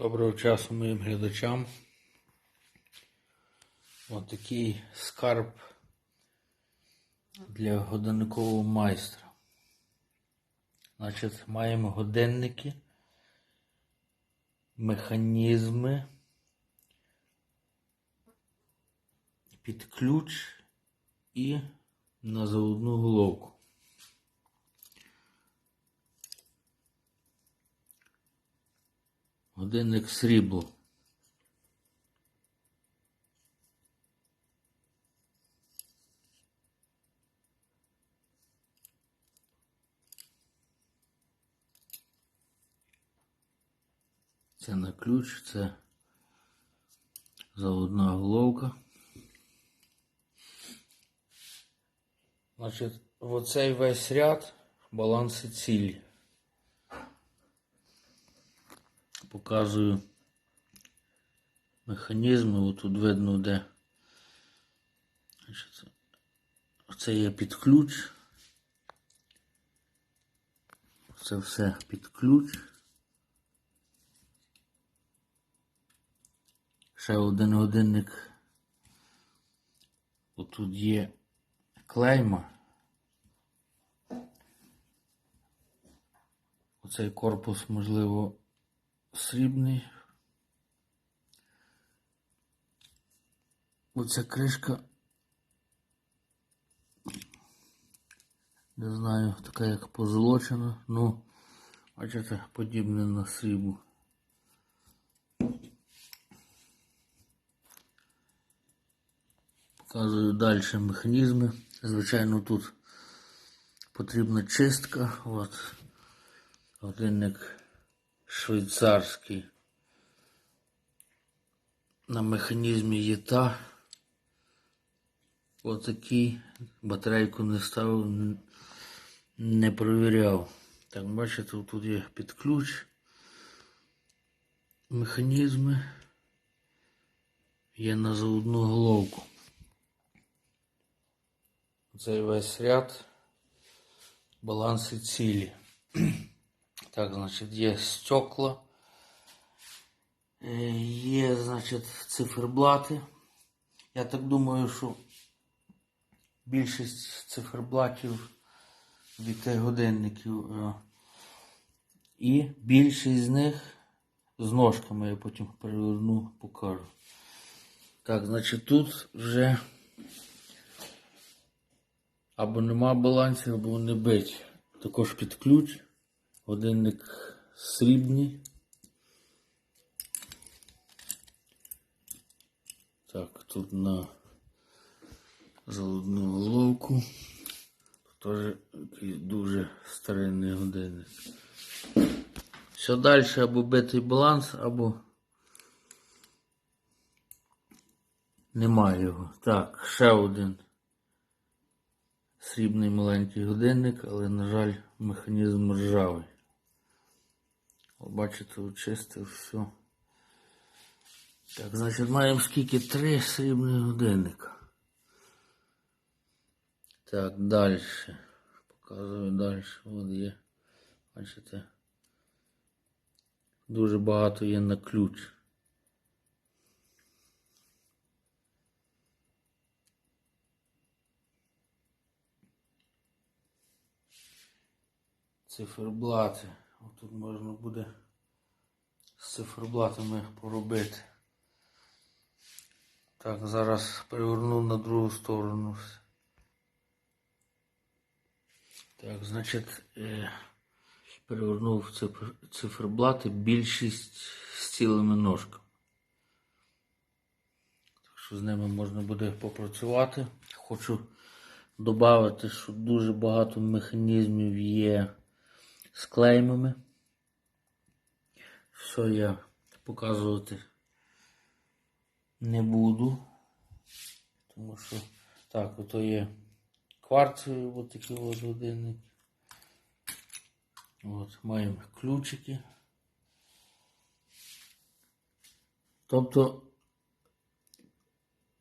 Доброго часу моїм глядачам. Ось такий скарб для годинникового майстра. Значить, маємо годинники, механізми під ключ і на заводну головку. Годинник срібло. Це на ключ, це заводна головка. Значить, оцей весь ряд баланси цілі. Показую механізми. Отут видно, де це є під ключ. Це все під ключ. Ще один годинник. Отут є клейма. Оцей корпус, можливо, срібний. Оця кришка. Не знаю, така як позолочена, ну, бачите, подібне на срібло. Показую далі механізми. Звичайно, тут потрібна чистка. От. Годинник швейцарський. На механізмі є та. Отакий. Батарейку не ставив, не провіряв. Так, бачите, тут є під ключ. Механізми. Є на заводну головку. Цей весь ряд баланси цілі. Так, значить, є стекла, е, є, значить, циферблати. Я так думаю, що більшість циферблатів від тих годинників. е, І більшість з них з ножками я потім переверну, покажу. Так, значить, тут вже або нема балансів, або вони бить. Також під ключ. Годинник срібний. Так, тут на залудну головку. Теж дуже старинний годинник. Все далі або битий баланс, або немає його. Так, ще один срібний маленький годинник, але, на жаль, механізм ржавий. Бачите, очистив все. Так, значить, маємо скільки? Три срібних годинника. Так, далі. Показую далі. От є. Бачите. Дуже багато є на ключ. Циферблати. Тут можна буде з циферблатами поробити. Так, зараз переверну на другу сторону. Так, значить, е, перевернув циферблати більшість з цілими ножками. Так що з ними можна буде попрацювати. Хочу додати, що дуже багато механізмів є з клеймами. Все я показувати не буду. Тому що так, ото є кварцеві от такі от годинники. От, маємо ключики. Тобто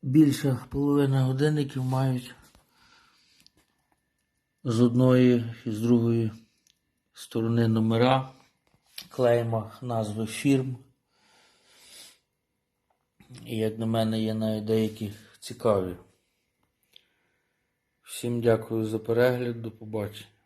більша половина годинників мають з одної і з другої сторони номера, клейма назви фірм. І, як на мене, є навіть деякі цікаві. Всім дякую за перегляд, до побачення.